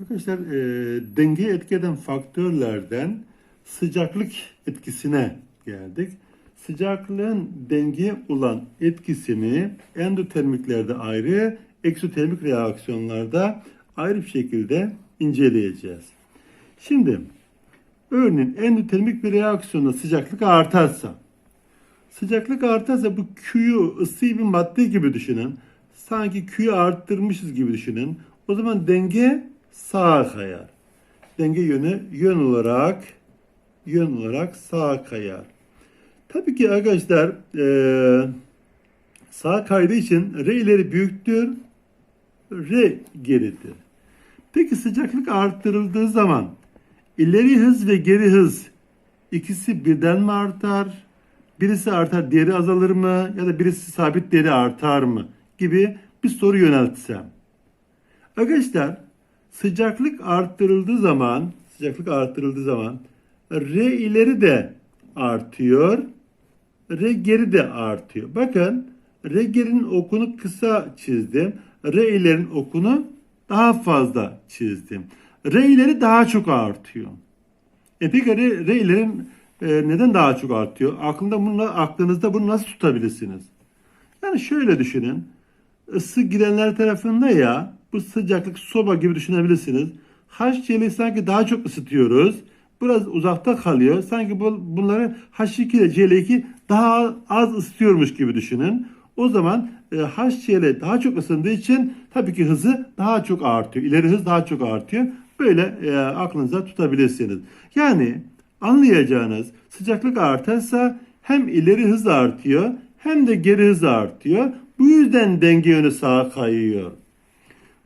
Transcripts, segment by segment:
Arkadaşlar e, dengeyi etki faktörlerden sıcaklık etkisine geldik. Sıcaklığın dengeye olan etkisini endotermiklerde ayrı, eksotermik reaksiyonlarda ayrı bir şekilde inceleyeceğiz. Şimdi örneğin endotermik bir reaksiyonda sıcaklık artarsa, sıcaklık artarsa bu Q'yu ısıyı bir madde gibi düşünün. Sanki Q'yu arttırmışız gibi düşünün. O zaman denge sağa kayar. Denge yönü yön olarak yön olarak sağa kayar. Tabii ki arkadaşlar eee sağa kaydığı için R ileri büyüktür, R geridir. Peki sıcaklık arttırıldığı zaman ileri hız ve geri hız ikisi birden mi artar? Birisi artar, diğeri azalır mı? Ya da birisi sabit, diğeri artar mı? Gibi bir soru yöneltsem. Arkadaşlar sıcaklık arttırıldığı zaman, sıcaklık arttırıldığı zaman R ileri de artıyor, R geri de artıyor. Bakın R gerinin okunu kısa çizdim. R ilerinin okunu daha fazla çizdim. R ileri daha çok artıyor. E peki R, R ilerin e, neden daha çok artıyor? Aklında bunu, aklınızda bunu nasıl tutabilirsiniz? Yani şöyle düşünün. Isı girenler tarafında ya bu sıcaklık soba gibi düşünebilirsiniz. HCl'yi sanki daha çok ısıtıyoruz. Biraz uzakta kalıyor. Sanki bu, bunları H2 ile CL2 daha az ısıtıyormuş gibi düşünün. O zaman e, HCl daha çok ısındığı için tabii ki hızı daha çok artıyor. İleri hız daha çok artıyor. Böyle e, aklınıza tutabilirsiniz. Yani anlayacağınız sıcaklık artarsa hem ileri hız artıyor hem de geri hız artıyor. Bu yüzden denge yönü sağa kayıyor.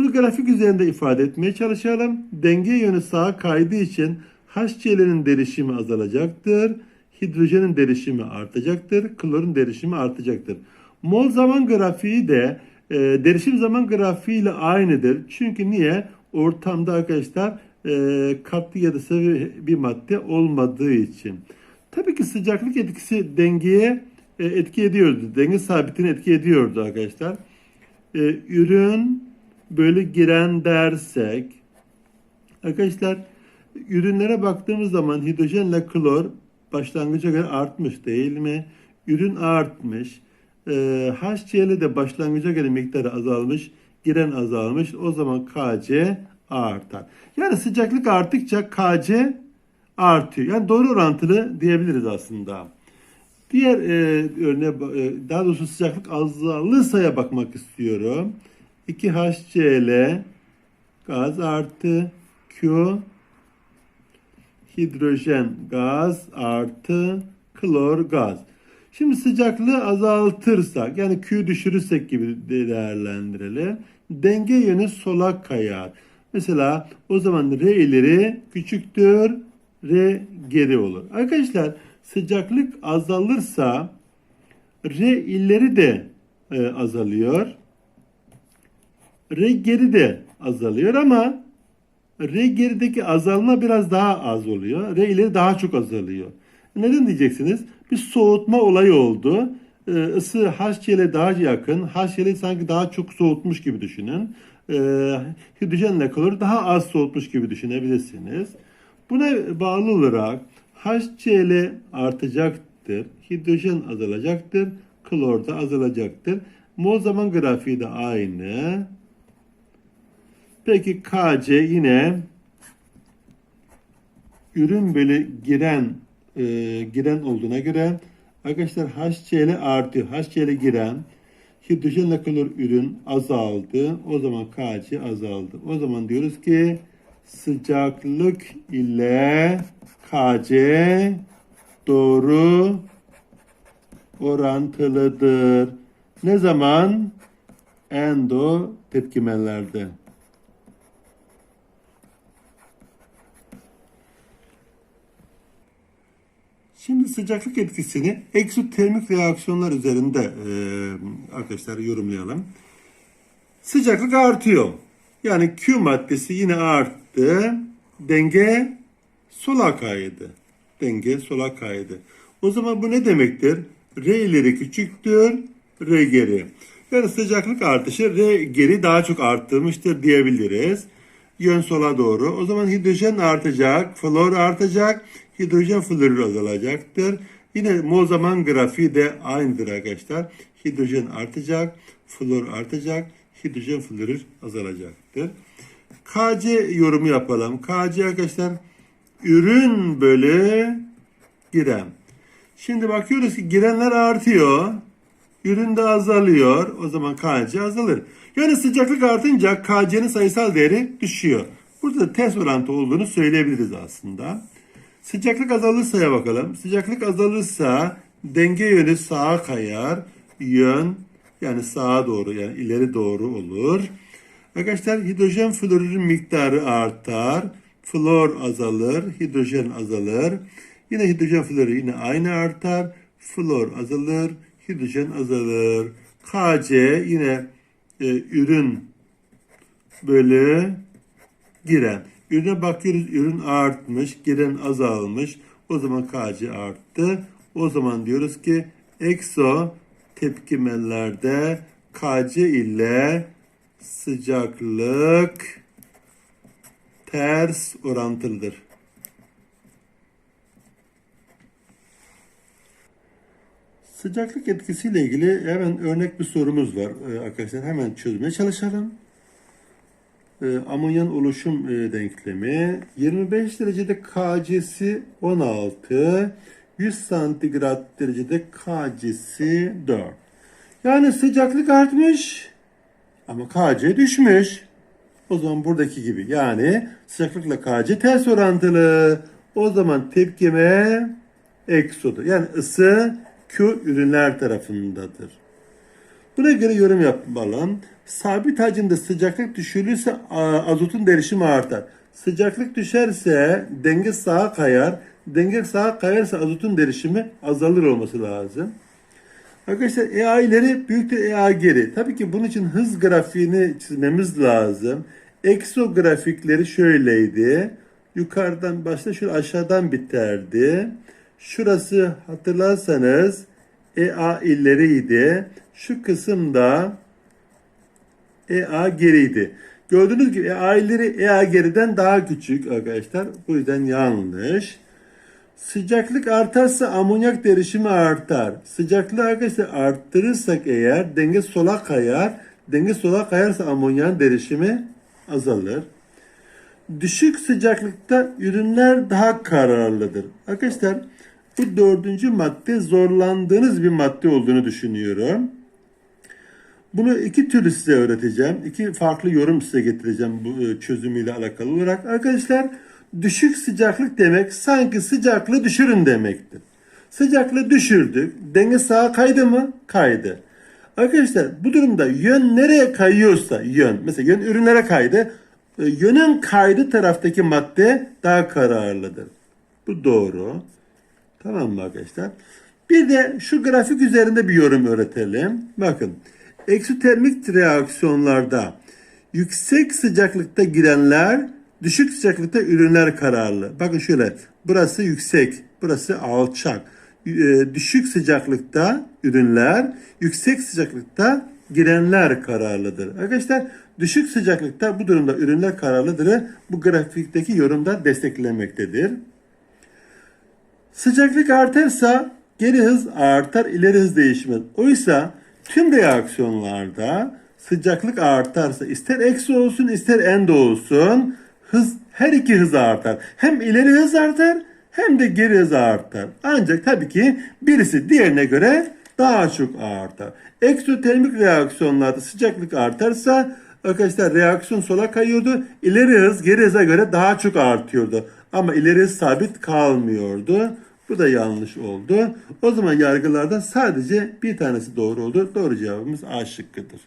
Bunu grafik üzerinde ifade etmeye çalışalım. Denge yönü sağa kaydığı için HCl'nin derişimi azalacaktır. Hidrojenin derişimi artacaktır. Klorun derişimi artacaktır. Mol zaman grafiği de e, derişim zaman grafiği ile aynıdır. Çünkü niye? Ortamda arkadaşlar e, katlı ya da sıvı bir madde olmadığı için. Tabii ki sıcaklık etkisi dengeye e, etki ediyordu. Denge sabitini etki ediyordu arkadaşlar. E, ürün böyle giren dersek arkadaşlar ürünlere baktığımız zaman hidrojenle klor başlangıca göre artmış değil mi? Ürün artmış. E, HCl de başlangıca göre miktarı azalmış. Giren azalmış. O zaman Kc artar. Yani sıcaklık arttıkça Kc artıyor. Yani doğru orantılı diyebiliriz aslında. Diğer e, örneğe, e, daha doğrusu sıcaklık azalırsa'ya bakmak istiyorum. 2HCl gaz artı Q hidrojen gaz artı klor gaz. Şimdi sıcaklığı azaltırsak yani Q düşürürsek gibi değerlendirelim. Denge yönü sola kayar. Mesela o zaman R ileri küçüktür, R geri olur. Arkadaşlar sıcaklık azalırsa R ileri de e, azalıyor. R geri de azalıyor ama R gerideki azalma biraz daha az oluyor. R ileri daha çok azalıyor. Neden diyeceksiniz? Bir soğutma olayı oldu. Ee, ısı HCl'e daha yakın. HCl'i sanki daha çok soğutmuş gibi düşünün. Ee, hidrojenle klor daha az soğutmuş gibi düşünebilirsiniz. Buna bağlı olarak HCl artacaktır. Hidrojen azalacaktır. Klor da azalacaktır. Mol zaman grafiği de aynı. Peki KC yine ürün böyle giren e, giren olduğuna göre arkadaşlar HCl artıyor. HCl giren hidrojenle klor ürün azaldı. O zaman KC azaldı. O zaman diyoruz ki sıcaklık ile KC doğru orantılıdır. Ne zaman? Endo tepkimelerde. Şimdi sıcaklık etkisini eksotermik reaksiyonlar üzerinde e, arkadaşlar yorumlayalım. Sıcaklık artıyor. Yani Q maddesi yine arttı. Denge sola kaydı. Denge sola kaydı. O zaman bu ne demektir? R ileri küçüktür, R geri. Yani sıcaklık artışı R geri daha çok arttırmıştır diyebiliriz. yön sola doğru. O zaman hidrojen artacak, flor artacak, hidrojen florür azalacaktır. Yine o zaman grafiği de aynıdır arkadaşlar. Hidrojen artacak, flor artacak, hidrojen florür azalacaktır. KC yorumu yapalım. KC arkadaşlar ürün bölü giren. Şimdi bakıyoruz ki girenler artıyor. Ürün de azalıyor. O zaman KC azalır. Yani sıcaklık artınca KC'nin sayısal değeri düşüyor. Burada da ters orantı olduğunu söyleyebiliriz aslında. Sıcaklık azalırsa bakalım. Sıcaklık azalırsa denge yönü sağa kayar. Yön yani sağa doğru yani ileri doğru olur. Arkadaşlar hidrojen florürün miktarı artar. Flor azalır, hidrojen azalır. Yine hidrojen florü yine aynı artar. Flor azalır, hidrojen azalır. Kc yine e, ürün bölü giren. Ürüne bakıyoruz ürün artmış, giren azalmış. O zaman Kc arttı. O zaman diyoruz ki ekso tepkimellerde Kc ile sıcaklık ters orantılıdır. Sıcaklık etkisiyle ilgili hemen örnek bir sorumuz var Ee, arkadaşlar. Hemen çözmeye çalışalım. Ee, amonyan oluşum e, denklemi 25 derecede K'cisi 16 100 santigrat derecede K'cisi 4 yani sıcaklık artmış ama Kc düşmüş. O zaman buradaki gibi yani sıcaklıkla Kc ters orantılı. O zaman tepkime eksodur. Yani ısı Q ürünler tarafındadır. Buna göre yorum yapalım. Sabit hacimde sıcaklık düşürülürse azotun derişimi artar. Sıcaklık düşerse denge sağa kayar. Denge sağa kayarsa azotun derişimi azalır olması lazım. Arkadaşlar EA ileri büyüktür EA geri. Tabii ki bunun için hız grafiğini çizmemiz lazım. Ekso grafikleri şöyleydi. Yukarıdan başta şöyle aşağıdan biterdi. Şurası hatırlarsanız EA ileriydi. Şu kısımda EA geriydi. Gördüğünüz gibi EA ileri EA geriden daha küçük arkadaşlar. Bu yüzden yanlış. Sıcaklık artarsa amonyak derişimi artar. Sıcaklığı arkadaşlar arttırırsak eğer denge sola kayar. Denge sola kayarsa amonyan derişimi azalır. Düşük sıcaklıkta ürünler daha kararlıdır. Arkadaşlar bu dördüncü madde zorlandığınız bir madde olduğunu düşünüyorum. Bunu iki türlü size öğreteceğim. İki farklı yorum size getireceğim bu e, çözümüyle alakalı olarak. Arkadaşlar düşük sıcaklık demek sanki sıcaklığı düşürün demektir. Sıcaklığı düşürdük. Denge sağa kaydı mı? Kaydı. Arkadaşlar bu durumda yön nereye kayıyorsa yön. Mesela yön ürünlere kaydı. E, Yönün kaydı taraftaki madde daha kararlıdır. Bu doğru. Tamam mı arkadaşlar? Bir de şu grafik üzerinde bir yorum öğretelim. Bakın. Eksotermik reaksiyonlarda yüksek sıcaklıkta girenler düşük sıcaklıkta ürünler kararlı. Bakın şöyle. Burası yüksek. Burası alçak. Ee, düşük sıcaklıkta ürünler, yüksek sıcaklıkta girenler kararlıdır. Arkadaşlar düşük sıcaklıkta bu durumda ürünler kararlıdır. Bu grafikteki yorumda desteklenmektedir. Sıcaklık artarsa geri hız artar, ileri hız değişmez. Oysa tüm reaksiyonlarda sıcaklık artarsa ister eksi olsun ister endo olsun hız her iki hız artar. Hem ileri hız artar hem de geri hız artar. Ancak tabii ki birisi diğerine göre daha çok artar. Eksotermik reaksiyonlarda sıcaklık artarsa arkadaşlar reaksiyon sola kayıyordu. İleri hız geri hıza göre daha çok artıyordu. Ama ileri hız sabit kalmıyordu. Bu da yanlış oldu. O zaman yargılardan sadece bir tanesi doğru oldu. Doğru cevabımız A şıkkıdır.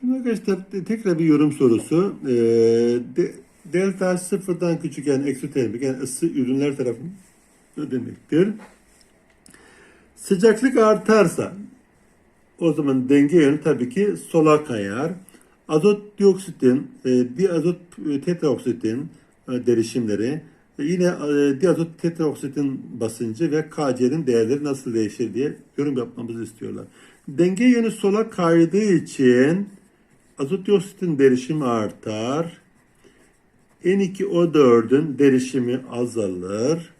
Şimdi arkadaşlar tekrar bir yorum sorusu. Ee, de, delta sıfırdan küçük yani eksotermik yani ısı ürünler tarafında demektir. Sıcaklık artarsa o zaman denge yönü tabii ki sola kayar. Azot dioksitin, e, diazot e, tetraoksitin e, derişimleri, yine e, diazot tetraoksitin basıncı ve Kc'nin değerleri nasıl değişir diye yorum yapmamızı istiyorlar. Denge yönü sola kaydığı için azot dioksitin derişimi artar. N2O4'ün derişimi azalır.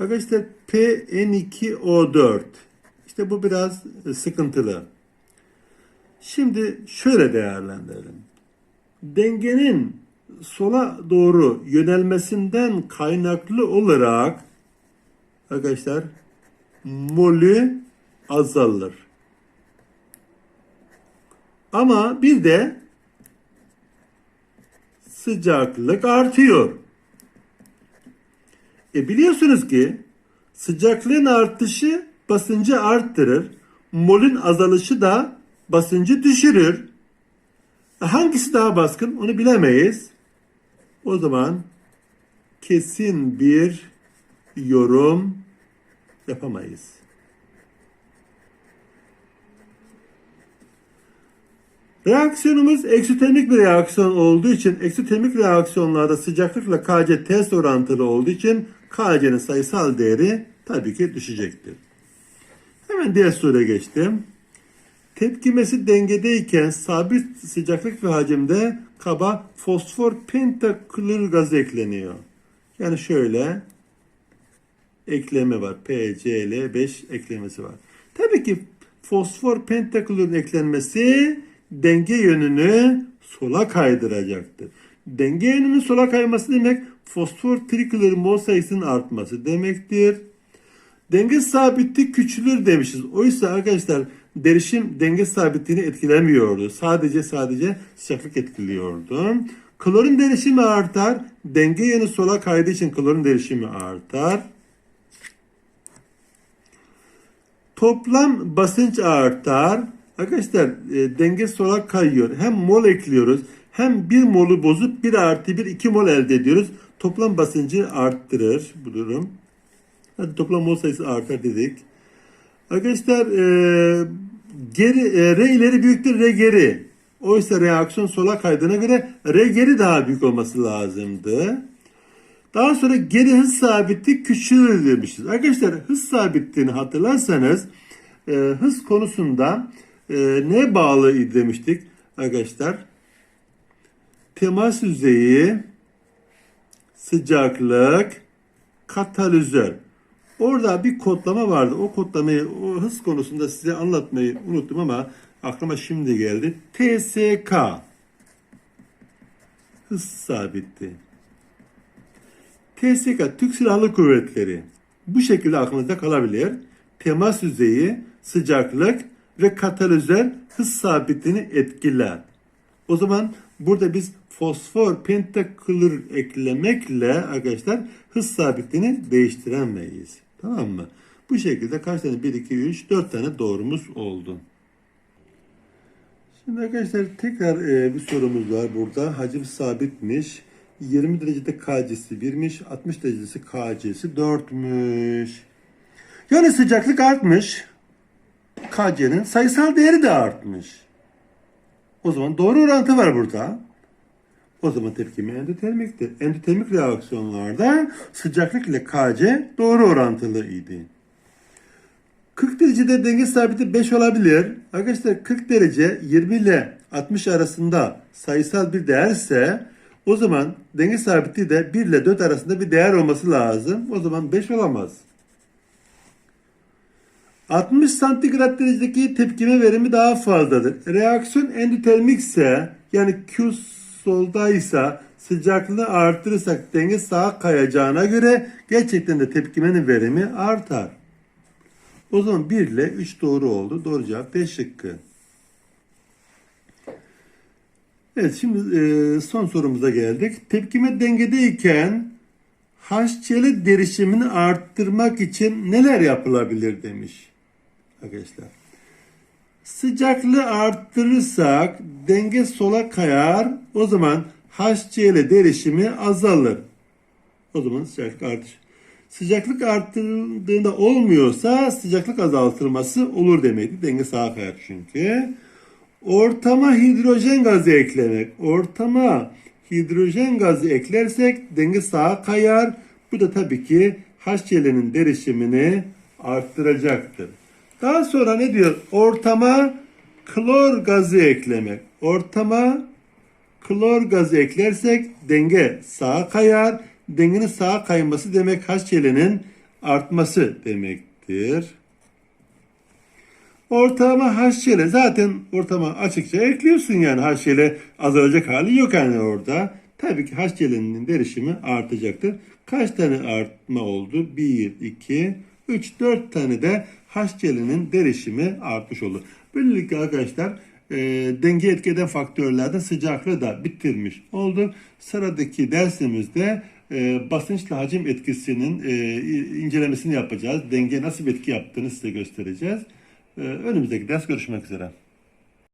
Arkadaşlar PN2O4 işte bu biraz sıkıntılı. Şimdi şöyle değerlendirelim. Dengenin sola doğru yönelmesinden kaynaklı olarak arkadaşlar molü azalır. Ama bir de sıcaklık artıyor. E biliyorsunuz ki sıcaklığın artışı basıncı arttırır. Molün azalışı da basıncı düşürür. E Hangisi daha baskın onu bilemeyiz. O zaman kesin bir yorum yapamayız. Reaksiyonumuz eksotermik bir reaksiyon olduğu için eksotermik reaksiyonlarda sıcaklıkla Kc ters orantılı olduğu için Kc'nin sayısal değeri tabii ki düşecektir. Hemen diğer soruya geçtim. Tepkimesi dengedeyken sabit sıcaklık ve hacimde kaba fosfor pentaklor gazı ekleniyor. Yani şöyle ekleme var. PCl5 eklemesi var. Tabii ki fosfor pentaklorun eklenmesi denge yönünü sola kaydıracaktır. Denge yönünün sola kayması demek fosfor triklor mol sayısının artması demektir. Denge sabitliği küçülür demişiz. Oysa arkadaşlar derişim denge sabitliğini etkilemiyordu. Sadece sadece sıcaklık etkiliyordu. Klorun derişimi artar. Denge yönü sola kaydığı için klorun derişimi artar. Toplam basınç artar. Arkadaşlar e, denge sola kayıyor. Hem mol ekliyoruz hem bir molu bozup bir artı bir iki mol elde ediyoruz. Toplam basıncı arttırır bu durum. Hadi toplam mol sayısı artar dedik. Arkadaşlar e, geri, e, R ileri büyüktür R geri. Oysa reaksiyon sola kaydığına göre R geri daha büyük olması lazımdı. Daha sonra geri hız sabitliği küçülür demişiz. Arkadaşlar hız sabitliğini hatırlarsanız e, hız konusunda e, neye bağlı demiştik arkadaşlar? Temas yüzeyi, sıcaklık, katalizör. Orada bir kodlama vardı. O kodlamayı, o hız konusunda size anlatmayı unuttum ama aklıma şimdi geldi. TSK. Hız sabitti. TSK, Türk Silahlı Kuvvetleri. Bu şekilde aklınızda kalabilir. Temas yüzeyi, sıcaklık ve katalizör hız sabitliğini etkiler. O zaman burada biz fosfor pentaklor eklemekle arkadaşlar hız sabitliğini değiştiremeyiz. Tamam mı? Bu şekilde kaç tane? 1, 2, 3, 4 tane doğrumuz oldu. Şimdi arkadaşlar tekrar e, bir sorumuz var burada. Hacim sabitmiş. 20 derecede K'cisi 1'miş. 60 derecesi K'cisi 4'müş. Yani sıcaklık artmış. K'c'nin sayısal değeri de artmış. O zaman doğru orantı var burada. O zaman tepkime endotermiktir. Endotermik reaksiyonlarda sıcaklık ile Kc doğru orantılı idi. 40 derecede denge sabiti 5 olabilir. Arkadaşlar 40 derece 20 ile 60 arasında sayısal bir değerse o zaman denge sabiti de 1 ile 4 arasında bir değer olması lazım. O zaman 5 olamaz. 60 santigrat derecedeki tepkime verimi daha fazladır. Reaksiyon endotermikse yani Q soldaysa sıcaklığı artırırsak denge sağa kayacağına göre gerçekten de tepkimenin verimi artar. O zaman 1 ile 3 doğru oldu. Doğru cevap 5 şıkkı. Evet şimdi e, son sorumuza geldik. Tepkime dengedeyken HCl derişimini arttırmak için neler yapılabilir demiş arkadaşlar. Sıcaklığı arttırırsak denge sola kayar. O zaman HCl derişimi azalır. O zaman sıcaklık artış. Sıcaklık arttırıldığında olmuyorsa sıcaklık azaltılması olur demektir. Denge sağa kayar çünkü. Ortama hidrojen gazı eklemek. Ortama hidrojen gazı eklersek denge sağa kayar. Bu da tabii ki HCl'nin derişimini arttıracaktır. Daha sonra ne diyor? Ortama klor gazı eklemek. Ortama klor gazı eklersek denge sağa kayar. Dengenin sağa kayması demek HCl'nin artması demektir. Ortama HCl zaten ortama açıkça ekliyorsun yani HCl azalacak hali yok yani orada. Tabii ki HCl'nin derişimi artacaktır. Kaç tane artma oldu? 1, 2, 3, 4 tane de HCl'nin derişimi artmış oldu. Böylelikle arkadaşlar e, denge etki eden faktörlerden sıcaklığı da bitirmiş olduk. Sıradaki dersimizde e, basınçla hacim etkisinin e, incelemesini yapacağız. Denge nasıl bir etki yaptığını size göstereceğiz. E, önümüzdeki ders görüşmek üzere.